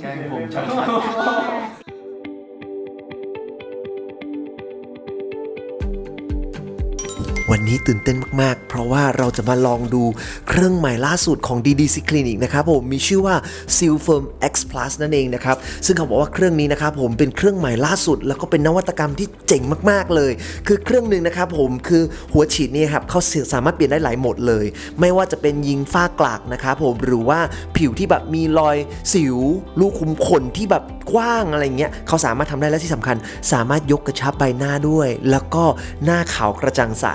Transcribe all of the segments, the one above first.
แกล้งผมชอ วันนี้ตื่นเต้นมากๆ เพราะว่าเราจะมาลองดูเครื่องใหม่ล่าสุดของ DDC Clinic นะครับผมมีชื่อว่า Seal Firm X Plus นั่นเองนะครับ ซึ่งเขาบอกว่าเครื่องนี้นะครับผมเป็นเครื่องใหม่ล่าสุด แล้วก็เป็นนวัตกรรมที่เจ๋งมากๆเลย คือเครื่องหนึ่งนะครับผมคือหัวฉีดนี่ครับเขาสามารถเปลี่ยนได้หลายโหมดเลย ไม่ว่าจะเป็นยิงฝ้ากลากนะครับผมหรือว่าผิวที่แบบมีรอยสิวลูกคุมขนที่แบบ กว้างอะไรเงี้ยเขาสามารถทำได้และที่สำคัญ สามารถยกกระชับใบหน้าด้วย แล้วก็หน้าขาวกระจ่างใส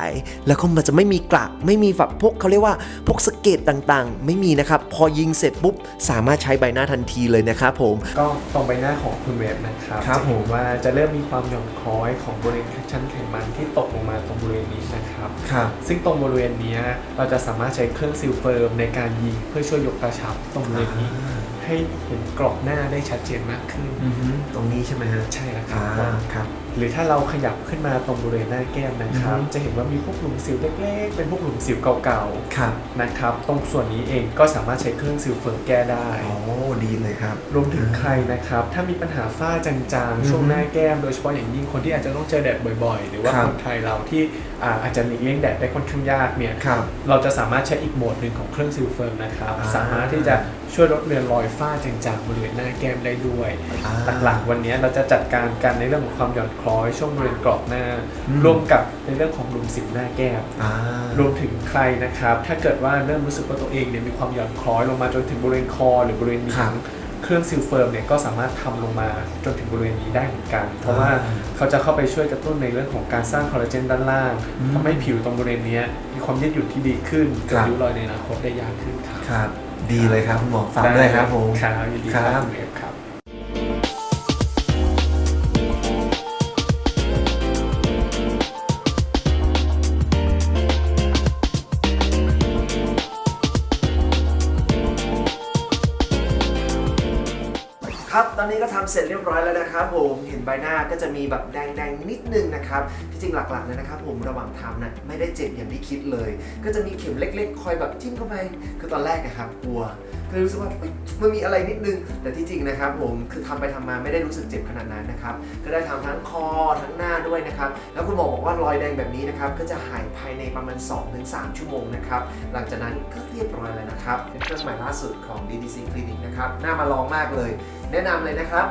แล้วก็มันจะไม่มีกระไม่มีแบบพวกเขาเรียกว่าพวกสะเก็ดต่างๆ ไม่มีนะครับ พอยิงเสร็จปุ๊บสามารถใช้ใบหน้าทันทีเลยนะครับผมก็ตรงใบหน้าของคุณเวฟนะครับครับจะเห็นว่าจะเริ่มมีความหย่อนคล้อยของบริเวณชั้นไขมันที่ตกลงมาตรงบริเวณนี้นะครับครับซึ่งตรงบริเวณเนี้ยเราจะสามารถใช้เครื่องซิลเฟิร์มในการยิงเพื่อช่วยยกกระชับตรงบริเวณนี้ ให้เห็นกรอบหน้าได้ชัดเจนมากขึ้นตรงนี้ใช่ไหมฮะใช่แล้วครัอ่าบครับ หรือถ้าเราขยับขึ้นมาตรงบริเวณหน้าแก้มนะครับ อือฮึ จะเห็นว่ามีพวกหลุมสิวเล็กๆ เป็นพวกหลุมสิวเก่าครับๆนะครับ ตรงส่วนนี้เองก็สามารถใช้เครื่องซิลเฟิร์มแก้ได้ โอ้ดีเลยครับ รวมถึงใครนะครับ ถ้ามีปัญหาฝ้าจางอือฮึๆ ช่วงหน้าแก้ม โดยเฉพาะอย่างยิ่งคนที่อาจจะต้องเจอแดดบ่อยๆ หรือว่าครับคนไทยเราที่อ่าอาจจะหลีกเลี่ยงแดดได้ค่อนข้างยากเนี่ยครับเราจะสามารถใช้อีกโหมดหนึ่งของเครื่องซิลเฟิร์มนะครับ อ่าสามารถที่จะช่วยลดเลือนรอยฝ้าจางๆบริเวณหน้าแก้มได้ด้วย อ่าหลักๆ วันนี้เราจะจัดการกันในเรื่องของความหย่อนคล้อยช่วงบริเวณกรอบหน้า อืมรวมกับในเรื่องของหลุมสิวหน้าแก้ม อ่ารวมถึงใครนะครับ ถ้าเกิดว่าเริ่มรู้สึกว่าตัวเองเนี่ยมีความหย่อนคล้อยลงมาจนถึงบริเวณคอหรือบริเวณนิ้ว เครื่องซิลเฟิร์มเนี่ยก็สามารถทำลงมาจนถึงบริเวณนี้ได้เหมือนกัน เพราะว่าเขาจะเข้าไปช่วยกระตุ้นในเรื่องของการสร้างคอลลาเจนด้านล่างทำให้ผิวตรงบริเวณเนี้ยมีความยืดหยุ่นที่ดีขึ้นเกิดริ้วรอยในอนาคตได้ยากขึ้นครับครับ ดีเลยครับคุณหมอฝากด้วยครับผมครับยินดีคครัรับบคุณเวฟครับ ครับ ตอนนี้ก็ทำเสร็จเรียบร้อยแล้วนะครับผม เห็นใบหน้าก็จะมีแบบแดงๆนิดนึงนะครับ ที่จริงหลักๆเลยนะครับผมระหว่างทำนะไม่ได้เจ็บอย่างที่คิดเลย ก็จะมีเข็มเล็กๆ คอยแบบจิ้มเข้าไปคือตอนแรกนะครับกลัวก็รู้สึกว่ามันมีอะไรนิดนึง แต่ที่จริงนะครับผมคือทำไปทำมาไม่ได้รู้สึกเจ็บขนาดนั้นนะครับ ก็ได้ทำทั้งคอทั้งหน้าด้วยนะครับ แล้วคุณหมอบอกว่ารอยแดงแบบนี้นะครับก็จะหายภายในประมาณ 2-3 ชั่วโมงนะครับ หลังจากนั้นก็เรียบร้อยแล้วนะครับเป็นเครื่องใหม่ล่าสุดของ DDC Clinic นะครับน่ามาลองมากเลยแนะนำเลยนะครับ